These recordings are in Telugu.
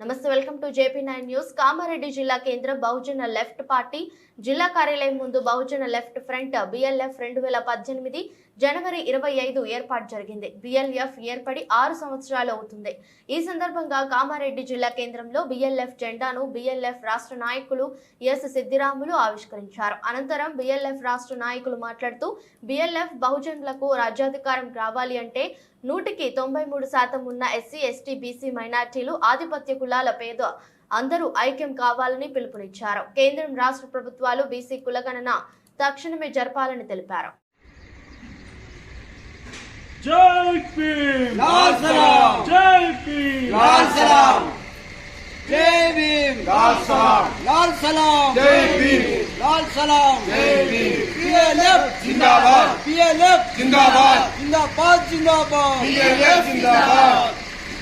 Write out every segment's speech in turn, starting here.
నమస్తే welcome to JP nine news. Kamareddy జిల్లా కేంద్ర బహుజన లెఫ్ట్ పార్టీ జిల్లా కార్యాలయం ముందు బహుజన లెఫ్ట్ ఫ్రంట్ బిఎల్ఎఫ్ రెండు వేల పద్దెనిమిది జనవరి ఇరవై ఐదు ఏర్పాటు జరిగింది. బిఎల్ఎఫ్ ఏర్పడి ఆరు సంవత్సరాలు అవుతుంది. ఈ సందర్భంగా కామారెడ్డి జిల్లా కేంద్రంలో బిఎల్ఎఫ్ జెండాను బిఎల్ఎఫ్ రాష్ట్ర నాయకులు ఎస్ సిద్దిరాములు ఆవిష్కరించారు. అనంతరం బిఎల్ఎఫ్ రాష్ట్ర నాయకులు మాట్లాడుతూ బిఎల్ఎఫ్ బహుజనులకు రాజ్యాధికారం రావాలి అంటే నూటికి తొంభై మూడు శాతం ఉన్న ఎస్సీ ఎస్టీ బీసీ మైనార్టీలు ఆధిపత్య కులాల పేద అందరూ ఐక్యం కావాలని పిలుపునిచ్చారు. కేంద్రం రాష్ట్ర ప్రభుత్వాలు బీసీ కులగణన తక్షణమే జరపాలని తెలిపారు. జై భీమ్ లాల్ సలాం జై భీమ్ లాల్ సలాం జై భీమ్ లాల్ సలాం లాల్ సలాం జై భీమ్ లాల్ సలాం జై భీమ్ పిఎల్ఎఫ్ జిందాబాద్ పిఎల్ఎఫ్ జిందాబాద్ జిందాబాద్ జిందాబాద్ పిఎల్ఎఫ్ జిందాబాద్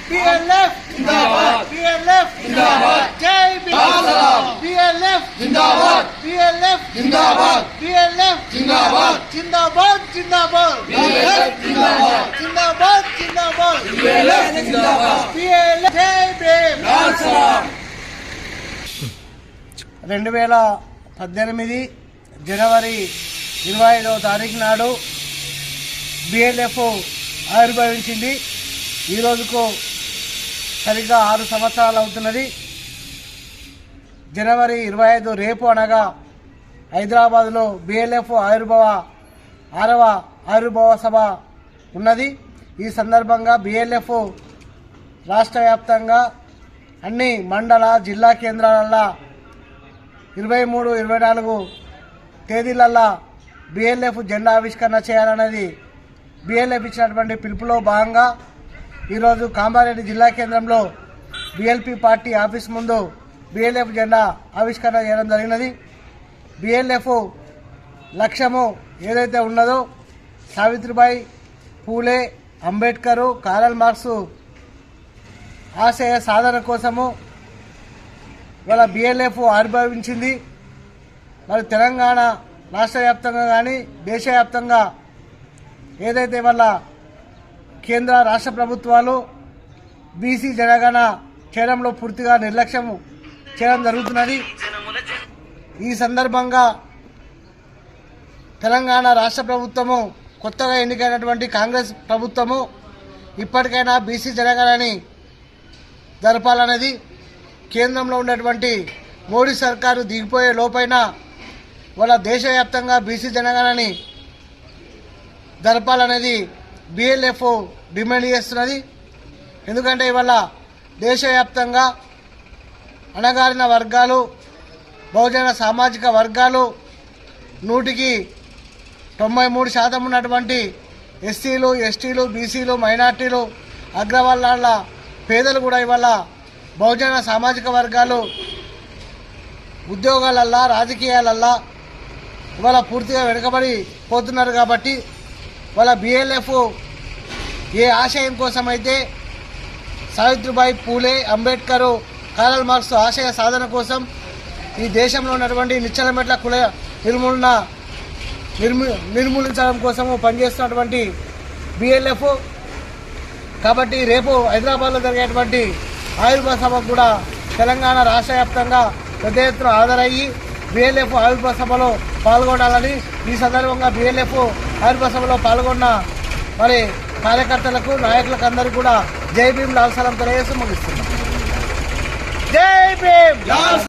పిఎల్ఎఫ్ జిందాబాద్ పిఎల్ఎఫ్ జిందాబాద్ జై భీమ్ లాల్ సలాం పిఎల్ఎఫ్ జిందాబాద్ పిఎల్ఎఫ్ జిందాబాద్ పిఎల్ఎఫ్ జిందాబాద్ జిందాబాద్ జిందాబాద్ రెండు వేల పద్దెనిమిది జనవరి ఇరవై ఐదవ తారీఖు నాడు బిఎల్ఎఫ్ ఆవిర్భవించింది. ఈ రోజుకు సరిగ్గా ఆరు సంవత్సరాలు అవుతున్నది. జనవరి ఇరవై ఐదు రేపు అనగా హైదరాబాద్లో బిఎల్ఎఫ్ ఆవిర్భావ ఆరవ ఆవిర్భావ సభ ఉన్నది. ఈ సందర్భంగా బిఎల్ఎఫ్ రాష్ట్ర వ్యాప్తంగా అన్ని మండల జిల్లా కేంద్రాలలో ఇరవై మూడు ఇరవై నాలుగు తేదీలల్లా బిఎల్ఎఫ్ జెండా ఆవిష్కరణ చేయాలన్నది బిఎల్ఎఫ్ ఇచ్చినటువంటి పిలుపులో భాగంగా ఈరోజు కామారెడ్డి జిల్లా కేంద్రంలో బిఎల్పి పార్టీ ఆఫీస్ ముందు బిఎల్ఎఫ్ జెండా ఆవిష్కరణ చేయడం జరిగినది. బిఎల్ఎఫ్ లక్ష్యము ఏదైతే ఉన్నదో సావిత్రిబాయి పూలే అంబేద్కరు కారల్ మార్క్స్ ఆశయ సాధన కోసము ఇవాళ బిఎల్ఎఫ్ ఆవిర్భవించింది. మరి తెలంగాణ రాష్ట్ర వ్యాప్తంగా కానీ దేశవ్యాప్తంగా ఏదైతే వాళ్ళ కేంద్ర రాష్ట్ర ప్రభుత్వాలు బీసీ జనగణ చేయడంలో పూర్తిగా నిర్లక్ష్యం చేయడం జరుగుతున్నది. ఈ సందర్భంగా తెలంగాణ రాష్ట్ర ప్రభుత్వము కొత్తగా ఎన్నికైనటువంటి కాంగ్రెస్ ప్రభుత్వము ఇప్పటికైనా బీసీ జనగణని జరపాలనేది కేంద్రంలో ఉన్నటువంటి మోడీ సర్కారు దిగిపోయే లోపైన వాళ్ళ దేశవ్యాప్తంగా బీసీ జనగణని జరపాలనేది బిఎల్ఎఫ్ డిమాండ్ చేస్తున్నది. ఎందుకంటే ఇవాళ దేశవ్యాప్తంగా అణగారిన వర్గాలు బహుజన సామాజిక వర్గాలు నూటికి తొంభై మూడు శాతం ఉన్నటువంటి ఎస్సీలు ఎస్టీలు బీసీలు మైనార్టీలు అగ్రవర్ణాల పేదలు కూడా ఇవాళ బహుజన సామాజిక వర్గాలు ఉద్యోగాలల్లా రాజకీయాలల్లా ఇవాళ పూర్తిగా వెనుకబడి పోతున్నారు కాబట్టి వాళ్ళ బిఎల్ఎఫ్ ఏ ఆశయం కోసమైతే సావిత్రిబాయి పూలే అంబేద్కర్ కారల్ మార్క్స్ ఆశయ సాధన కోసం ఈ దేశంలో ఉన్నటువంటి నిచ్చలమెట్ల కుల నిర్మూలన నిర్మూ నిర్మూలించడం కోసము పనిచేస్తున్నటువంటి బిఎల్ఎఫ్ కాబట్టి రేపు హైదరాబాద్లో జరిగేటువంటి ఆయుర్వేద సభకు కూడా తెలంగాణ రాష్ట్ర వ్యాప్తంగా పెద్ద ఎత్తున హాజరయ్యి బిఎల్ఎఫ్ ఆయుర్వేద సభలో పాల్గొనాలని ఈ సందర్భంగా బిఎల్ఎఫ్ ఆయుర్వేద సభలో పాల్గొన్న మరి కార్యకర్తలకు నాయకులకు అందరికీ కూడా జై భీమ్ లాల్ సలాం తెలియజేస్తూ ముగిస్తున్నాం. జై భీమ్!